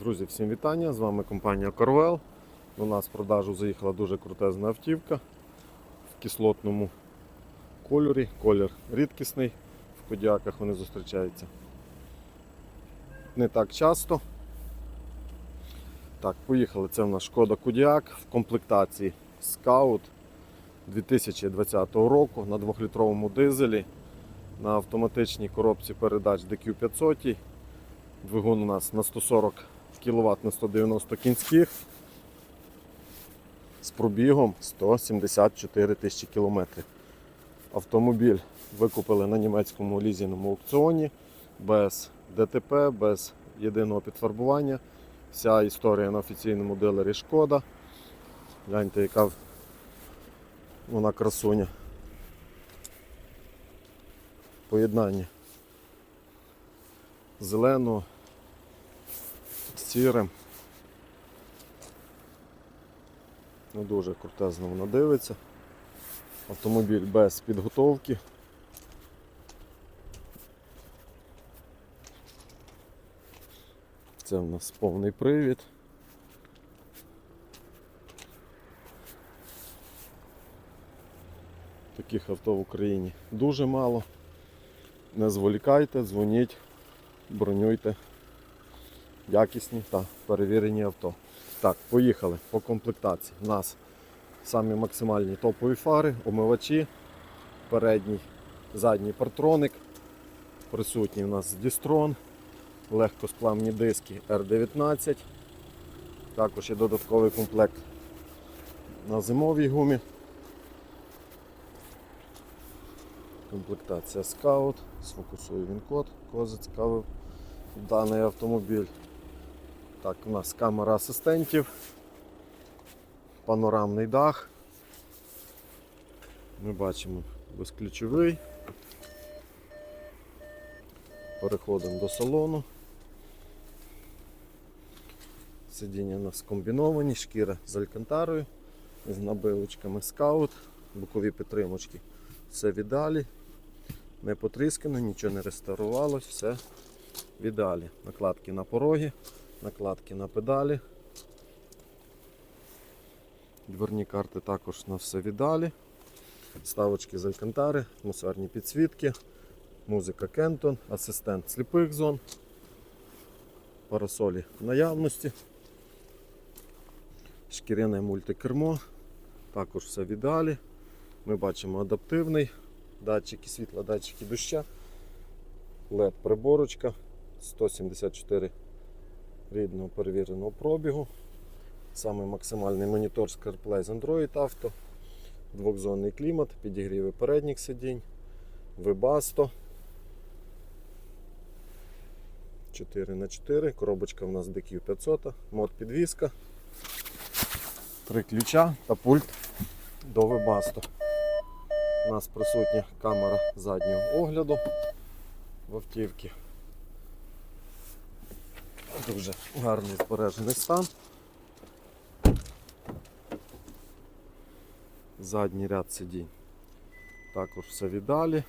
Друзі, всім вітання! З вами компанія Corvel. До нас в продажу заїхала дуже крутезна автівка в кислотному кольорі. Колір рідкісний, в кодіаках вони зустрічаються. Не так часто. Так, поїхали. Це в нас Шкода Кодіак в комплектації Scout 2020 року на 2-літровому дизелі на автоматичній коробці передач DQ500. Двигун у нас на 140 кВт на 190 кінських з пробігом 174 тисячі кілометрів. Автомобіль викупили на німецькому лізінному аукціоні без ДТП, без єдиного підфарбування. Вся історія на офіційному дилері Шкода. Гляньте, яка вона красуня. Поєднання зеленого сірим. Ну, дуже крутезно вона дивиться. Автомобіль без підготовки. Це в нас повний привід. Таких авто в Україні дуже мало. Не зволікайте, дзвоніть, бронюйте якісні та перевірені авто. Так, поїхали по комплектації. У нас самі максимальні топові фари, омивачі, передній, задній партроник. Присутній у нас дістрон, легкосплавні диски R19. Також є додатковий комплект на зимовій гумі. Комплектація Scout, сфокусую він код, кого зацікавив даний автомобіль. Так, у нас камера асистентів, панорамний дах. Ми бачимо безключовий. Переходимо до салону. Сидіння у нас комбіновані, шкіра з алькантарою, з набивочками скаут, бокові підтримочки. Все в ідеалі, не потріскано, нічого не реставрувалось, все в ідеалі. Накладки на пороги, накладки на педалі. Дверні карти також на все в ідеалі. Ставочки з алькантари, атмосферні підсвітки, музика Кентон, асистент сліпих зон, парасолі в наявності, шкіряне мультикермо, також все в. Ми бачимо адаптивний, датчики світла, датчики доща, LED приборочка, 174 рідного перевіреного пробігу. Саме максимальний монітор CarPlay з Android Auto, двохзонний клімат, підігріви передніх сидінь, Webasto 4х4, коробочка у нас DQ500, мод підвіска, три ключа та пульт до Webasto. У нас присутня камера заднього огляду в автівці. Дуже гарний збережений стан. Задній ряд сидінь. Також все в ідеалі.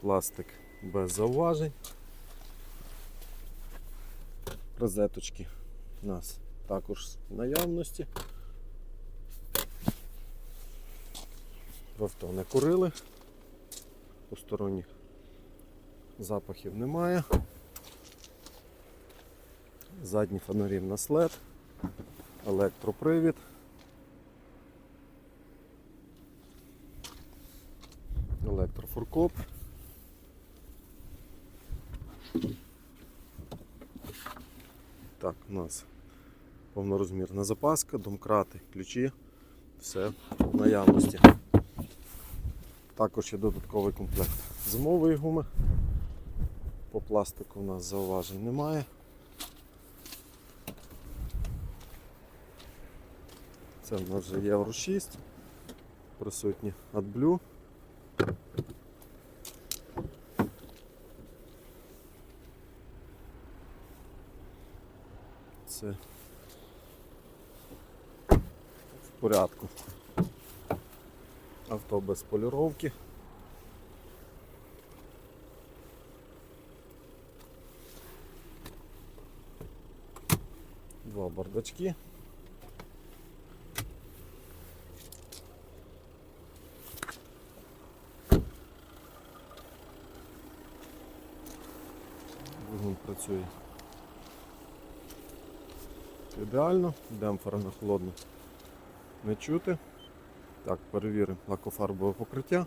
Пластик без зауважень. Розеточки у нас також в наявності. В авто не курили, посторонніх запахів немає. Задні фонарі на след, електропривід. Електрофуркоп. Так, у нас повнорозмірна запаска, домкрати, ключі, все в наявності. Також є додатковий комплект зимової гуми. По пластику у нас зауважень немає. Це в нас вже Євро 6, присутні AdBlue. Це в порядку. Авто без поліровки. Два бардачки. Двигун працює. Ідеально, демпфера на холодно не чути. Так, перевіримо лакофарбове покриття.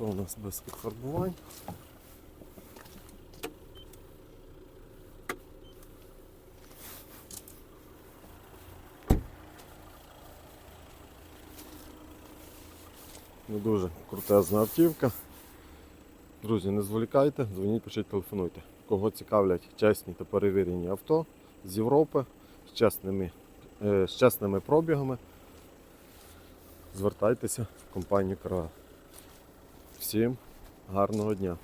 Авто у нас без підфарбувань. Не дуже крутезна автівка. Друзі, не зволікайте, дзвоніть, пишіть, телефонуйте. Кого цікавлять чесні та перевірені авто з Європи з чесними, е, з чесними пробігами, звертайтеся в компанію Крава. Всім гарного дня!